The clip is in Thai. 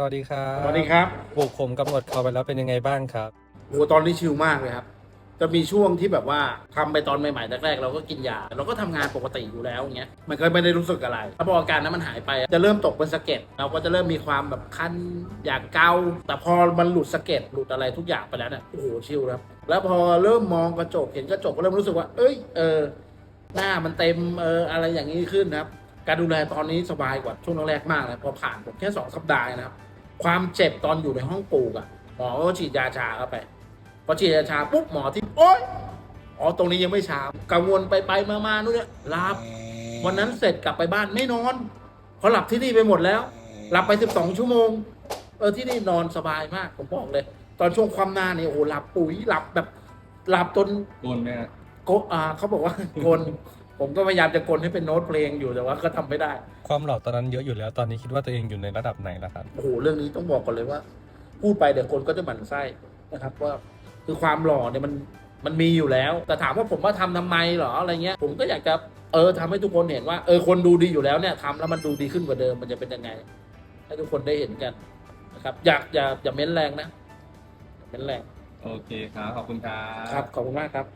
สวัสดีครับสวัสดีครับปลูกผมกำหนดเขาไปแล้วเป็นยังไงบ้างครับโหตอนนี้ชิลมากเลยครับ จะมีช่วงที่แบบว่าทำไปตอนใหม่ๆแรกๆเราก็กินยา เราก็ทำงานปกติอยู่แล้วอย่างเงี้ยมันก็ไม่ได้รู้สึกอะไรแล้วพออาการนั้นมันหายไป จะเริ่มตกเป็นสะเก็ดเราก็จะเริ่มมีความแบบคันอยากเกาแต่พอมันหลุดสะเก็ดหลุดอะไรทุกอย่างไปแล้วเนี่ยโอ้โหชิลครับแล้วพอเริ่มมองกระจกเห็นกระจกก็เริ่มรู้สึกว่า เอ้ยเออหน้ามันเต็มเอออะไรอย่างนี้ขึ้นนะครับการดูแลตอนนี้สบายกว่าช่วงแรกๆมากนะพอผ่านผมแค่สองสัปดาห์นะครับ ความเจ็บตอนอยู่ในห้องปลูกอะหมอก็ฉีดยาชาเข้าไปพอฉีดยาชาปุ๊บหมอที่โอ๊ยอ๋อตรงนี้ยังไม่ชากังวลไปไปมามานู่นเนี่ยหลับวันนั้นเสร็จกลับไปบ้านไม่นอนเพราะหลับที่นี่ไปหมดแล้ว หลับไปสิบสองชั่วโมง เออที่นี่นอนสบายมากผมบอกเลย ตอนช่วงความหน้านี่โอ้โหหลับปุ๋ยหลับแบบ หลับจนโกนไหมฮะโกอ่าเขาบอกว่ากล ผมก็พยายามจะกลให้เป็นโน้ตเพลงอยู่แต่ว่าก็ทำไม่ได้ ความหล่อตอนนั้นเยอะอยู่แล้วตอนนี้คิดว่าตัวเองอยู่ในระดับไหนแล้วครับโอ้โหเรื่องนี้ต้องบอกก่อนเลยว่า พูดไปเดี๋ยวคนก็จะหมั่นไส้นะครับว่าคือความหล่อเนี่ยมันมันมีอยู่แล้ว แต่ถามว่าผมว่าทำทำไมเหรออะไรเงี้ย ผมก็อยากจะเออทำให้ทุกคนเห็นว่าเออคนดูดีอยู่แล้วเนี่ยทำแล้วมันดูดีขึ้นกว่าเดิมมันจะเป็นยังไง ให้ทุกคนได้เห็นกันนะครับ อยากอย่าอย่าเม้นแรงนะอย่าเม้นแรงโอเคครับขอบคุณครับครับขอบคุณมากครับ